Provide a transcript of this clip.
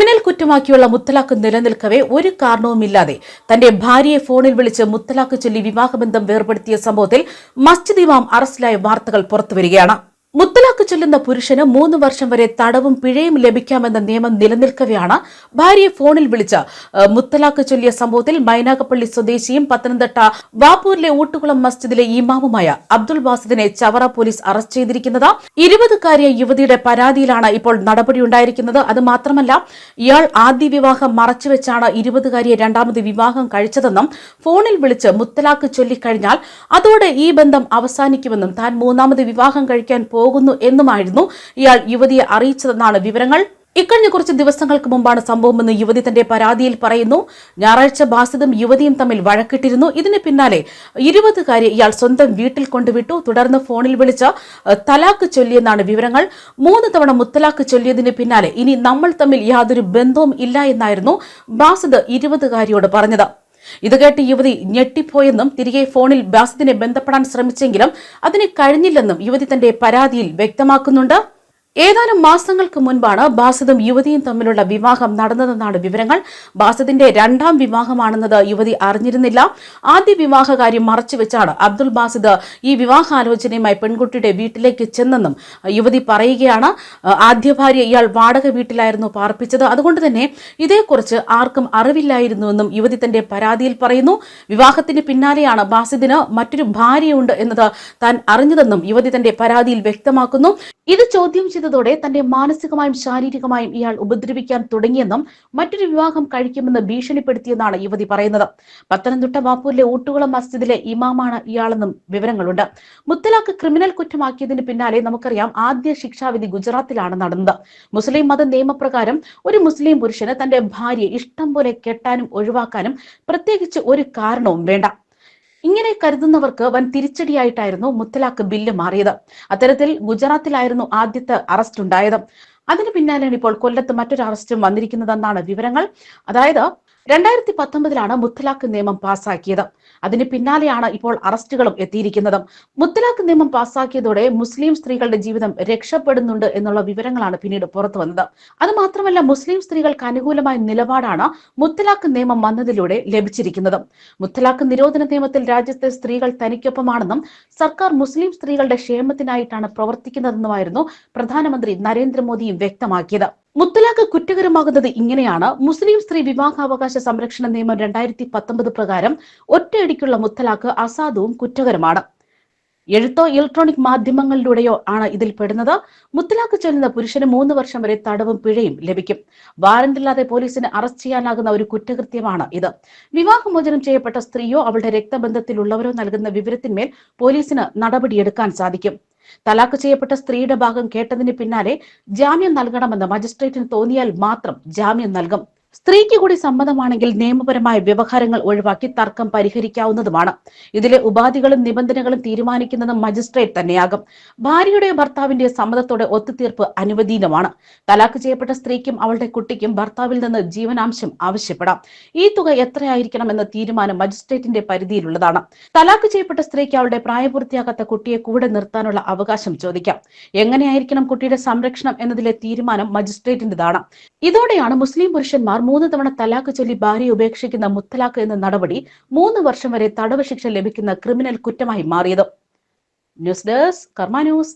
Criminal കുറ്റമാക്കിയുള്ള മുത്തലാഖ് നിലനിൽക്കവെ ഒരു കാരണവുമില്ലാതെ തന്റെ ഭാര്യയെ ഫോണിൽ വിളിച്ച് മുത്തലാഖ് ചൊല്ലി വിവാഹബന്ധം വേർപെടുത്തിയ സംഭവത്തിൽ മസ്ജിദ് ഇമാം അറസ്റ്റിലായ വാർത്തകൾ പുറത്തുവരികയാണ്. മുത്തലാഖ് ചൊല്ലുന്ന പുരുഷന് മൂന്ന് വർഷം വരെ തടവും പിഴയും ലഭിക്കാമെന്ന നിയമം നിലനിൽക്കവെയാണ് ഭാര്യയെ ഫോണിൽ വിളിച്ച് മുത്തലാഖ് ചൊല്ലിയ സംഭവത്തിൽ മൈനാഗപ്പള്ളി സ്വദേശിയും പത്തനംതിട്ട വാപ്പൂരിലെ ഊട്ടുകുളം മസ്ജിദിലെ ഇമാമുമായ അബ്ദുൾ വാസിദിനെ ചവറ പോലീസ് അറസ്റ്റ് ചെയ്തിരിക്കുന്നത് ഇരുപതുകാരിയ യുവതിയുടെ പരാതിയിലാണ് ഇപ്പോൾ നടപടിയുണ്ടായിരിക്കുന്നത്. അത് മാത്രമല്ല ഇയാൾ ആദ്യ വിവാഹം മറച്ചുവെച്ചാണ് ഇരുപതുകാരിയെ രണ്ടാമത് വിവാഹം കഴിച്ചതെന്നും ഫോണിൽ വിളിച്ച് മുത്തലാഖ് ചൊല്ലിക്കഴിഞ്ഞാൽ അതോടെ ഈ ബന്ധം അവസാനിക്കുമെന്നും താൻ മൂന്നാമത് വിവാഹം കഴിക്കാൻ പോകുന്നു എന്നുമായിരുന്നു ഇയാൾ യുവതിയെ അറിയിച്ചതെന്നാണ് വിവരങ്ങൾ. ഇക്കഴിഞ്ഞ കുറച്ച് ദിവസങ്ങൾക്ക് മുമ്പാണ് സംഭവമെന്ന് യുവതി തന്റെ പരാതിയിൽ പറയുന്നു. ഞായറാഴ്ച ബാസിദും യുവതിയും തമ്മിൽ വഴക്കിട്ടിരുന്നു. ഇതിന് പിന്നാലെ ഇരുപതുകാരി ഇയാൾ സ്വന്തം വീട്ടിൽ കൊണ്ടുവിട്ടു. തുടർന്ന് ഫോണിൽ വിളിച്ച തലാക്ക് ചൊല്ലിയെന്നാണ് വിവരങ്ങൾ. മൂന്ന് തവണ മുത്തലാക്ക് ചൊല്ലിയതിന് പിന്നാലെ ഇനി നമ്മൾ തമ്മിൽ യാതൊരു ബന്ധവും ഇല്ല എന്നായിരുന്നു ബാസിദ് ഇരുപതുകാരിയോട് പറഞ്ഞത്. ഇത് കേട്ട് യുവതി ഞെട്ടിപ്പോയെന്നും തിരികെ ഫോണിൽ ബാസിദിനെ ബന്ധപ്പെടാൻ ശ്രമിച്ചെങ്കിലും അതിന് കഴിഞ്ഞില്ലെന്നും യുവതി തന്റെ പരാതിയിൽ വ്യക്തമാക്കുന്നുണ്ട്. ഏതാനും മാസങ്ങൾക്ക് മുൻപാണ് ബാസിദും യുവതിയും തമ്മിലുള്ള വിവാഹം നടന്നതെന്നാണ് വിവരങ്ങൾ. ബാസിദിന്റെ രണ്ടാം വിവാഹമാണെന്നത് യുവതി അറിഞ്ഞിരുന്നില്ല. ആദ്യ വിവാഹകാര്യം മറച്ചുവെച്ചാണ് അബ്ദുൾ ബാസിദ് ഈ വിവാഹാലോചനയുമായി പെൺകുട്ടിയുടെ വീട്ടിലേക്ക് ചെന്നെന്നും യുവതി പറയുകയാണ്. ആദ്യ ഭാര്യ ഇയാൾ വാടക വീട്ടിലായിരുന്നു പാർപ്പിച്ചത്. അതുകൊണ്ട് തന്നെ ഇതേക്കുറിച്ച് ആർക്കും അറിവില്ലായിരുന്നുവെന്നും യുവതി തന്റെ പരാതിയിൽ പറയുന്നു. വിവാഹത്തിന് പിന്നാലെയാണ് ബാസിദിന് മറ്റൊരു ഭാര്യയുണ്ട് എന്നത് താൻ അറിഞ്ഞതെന്നും യുവതി തന്റെ പരാതിയിൽ വ്യക്തമാക്കുന്നു. ഇത് ചോദ്യം ചെയ്തതോടെ തന്റെ മാനസികമായും ശാരീരികമായും ഇയാൾ ഉപദ്രവിക്കാൻ തുടങ്ങിയെന്നും മറ്റൊരു വിവാഹം കഴിക്കുമെന്ന് ഭീഷണിപ്പെടുത്തിയെന്നാണ് യുവതി പറയുന്നത്. പത്തനംതിട്ട വാപ്പൂരിലെ ഊട്ടുകുളം മസ്ജിദിലെ ഇമാമാണ് ഇയാളെന്നും വിവരങ്ങളുണ്ട്. മുത്തലാഖ് ക്രിമിനൽ കുറ്റമാക്കിയതിന് പിന്നാലെ നമുക്കറിയാം ആദ്യ ശിക്ഷാവിധി ഗുജറാത്തിലാണ് നടന്നത്. മുസ്ലിം മത നിയമപ്രകാരം ഒരു മുസ്ലിം പുരുഷന് തന്റെ ഭാര്യയെ ഇഷ്ടം പോലെ കെട്ടാനും ഒഴിവാക്കാനും പ്രത്യേകിച്ച് ഒരു കാരണവും വേണ്ട. ഇങ്ങനെ കരുതുന്നവർക്ക് വൻ തിരിച്ചടിയായിട്ടായിരുന്നു മുത്തലാഖ് ബില്ല് മാറിയത്. അത്തരത്തിൽ ഗുജറാത്തിലായിരുന്നു ആദ്യത്തെ അറസ്റ്റ് ഉണ്ടായത്. അതിന് പിന്നാലെയാണ് ഇപ്പോൾ കൊല്ലത്ത് മറ്റൊരു അറസ്റ്റും വന്നിരിക്കുന്നതെന്നാണ് വിവരങ്ങൾ. അതായത് രണ്ടായിരത്തി പത്തൊമ്പതിലാണ് മുത്തലാഖ് നിയമം പാസാക്കിയത്. അതിന് പിന്നാലെയാണ് ഇപ്പോൾ അറസ്റ്റുകളും എത്തിയിരിക്കുന്നത്. മുത്തലാഖ് നിയമം പാസാക്കിയതോടെ മുസ്ലിം സ്ത്രീകളുടെ ജീവിതം രക്ഷപ്പെടുന്നുണ്ട് എന്നുള്ള വിവരങ്ങളാണ് പിന്നീട് പുറത്തു വന്നത്. അത് മാത്രമല്ല മുസ്ലിം സ്ത്രീകൾക്ക് അനുകൂലമായ നിലപാടാണ് മുത്തലാഖ് നിയമം വന്നതിലൂടെ ലഭിച്ചിരിക്കുന്നത്. മുത്തലാഖ് നിരോധന നിയമത്തിൽ രാജ്യത്തെ സ്ത്രീകൾ തനിക്കൊപ്പമാണെന്നും സർക്കാർ മുസ്ലിം സ്ത്രീകളുടെ ക്ഷേമത്തിനായിട്ടാണ് പ്രവർത്തിക്കുന്നതെന്നുമായിരുന്നു പ്രധാനമന്ത്രി നരേന്ദ്രമോദിയും വ്യക്തമാക്കിയത്. മുത്തലാഖ് കുറ്റകരമാകുന്നത് ഇങ്ങനെയാണ്. മുസ്ലിം സ്ത്രീ വിവാഹാവകാശ സംരക്ഷണ നിയമം രണ്ടായിരത്തി പത്തൊമ്പത് പ്രകാരം ഒറ്റയടിക്കുള്ള മുത്തലാഖ് അസാധുവും കുറ്റകരമാണ്. എഴുത്തോ ഇലക്ട്രോണിക് മാധ്യമങ്ങളിലൂടെയോ ആണ് ഇതിൽ പെടുന്നത്. മുത്തലാഖ് ചൊല്ലുന്ന പുരുഷന് മൂന്ന് വർഷം വരെ തടവും പിഴയും ലഭിക്കും. വാറന്റില്ലാതെ പോലീസിന് അറസ്റ്റ് ചെയ്യാനാകുന്ന ഒരു കുറ്റകൃത്യമാണ് ഇത്. വിവാഹമോചനം ചെയ്യപ്പെട്ട സ്ത്രീയോ അവളുടെ രക്തബന്ധത്തിലുള്ളവരോ നൽകുന്ന വിവരത്തിന്മേൽ പോലീസിന് നടപടിയെടുക്കാൻ സാധിക്കും. തലാക്ക് ചെയ്യപ്പെട്ട സ്ത്രീയുടെ ഭാഗം കേട്ടതിന് പിന്നാലെ ജാമ്യം നൽകണമെന്ന് മജിസ്ട്രേറ്റിന് തോന്നിയാൽ മാത്രം ജാമ്യം നൽകും. സ്ത്രീക്ക് കൂടി സമ്മതമാണെങ്കിൽ നിയമപരമായ വ്യവഹാരങ്ങൾ ഒഴിവാക്കി തർക്കം പരിഹരിക്കാവുന്നതുമാണ്. ഇതിലെ ഉപാധികളും നിബന്ധനകളും തീരുമാനിക്കുന്നത് മജിസ്ട്രേറ്റ് തന്നെയാകും. ഭാര്യയുടെയോ ഭർത്താവിന്റെ സമ്മതത്തോടെ ഒത്തുതീർപ്പ് അനുവദീനമാണ് തലാക്ക് ചെയ്യപ്പെട്ട സ്ത്രീക്കും അവളുടെ കുട്ടിക്കും ഭർത്താവിൽ നിന്ന് ജീവനാംശം ആവശ്യപ്പെടാം. ഈ തുക എത്രയായിരിക്കണം എന്ന തീരുമാനം മജിസ്ട്രേറ്റിന്റെ പരിധിയിലുള്ളതാണ്. തലാക്ക് ചെയ്യപ്പെട്ട സ്ത്രീക്ക് അവളുടെ പ്രായപൂർത്തിയാകാത്ത കുട്ടിയെ കൂടെ നിർത്താനുള്ള അവകാശം ചോദിക്കാം. എങ്ങനെയായിരിക്കണം കുട്ടിയുടെ സംരക്ഷണം എന്നതിലെ തീരുമാനം മജിസ്ട്രേറ്റിന്റേതാണ്. ഇതോടെയാണ് മുസ്ലിം പുരുഷന്മാർ മൂന്ന് തവണ തലാഖ് ചൊല്ലി ഭാര്യയെ ഉപേക്ഷിക്കുന്ന മുത്തലാഖ് എന്ന നടപടി മൂന്ന് വർഷം വരെ തടവ് ശിക്ഷ ലഭിക്കുന്ന ക്രിമിനൽ കുറ്റമായി മാറിയത്. News desk Karma news.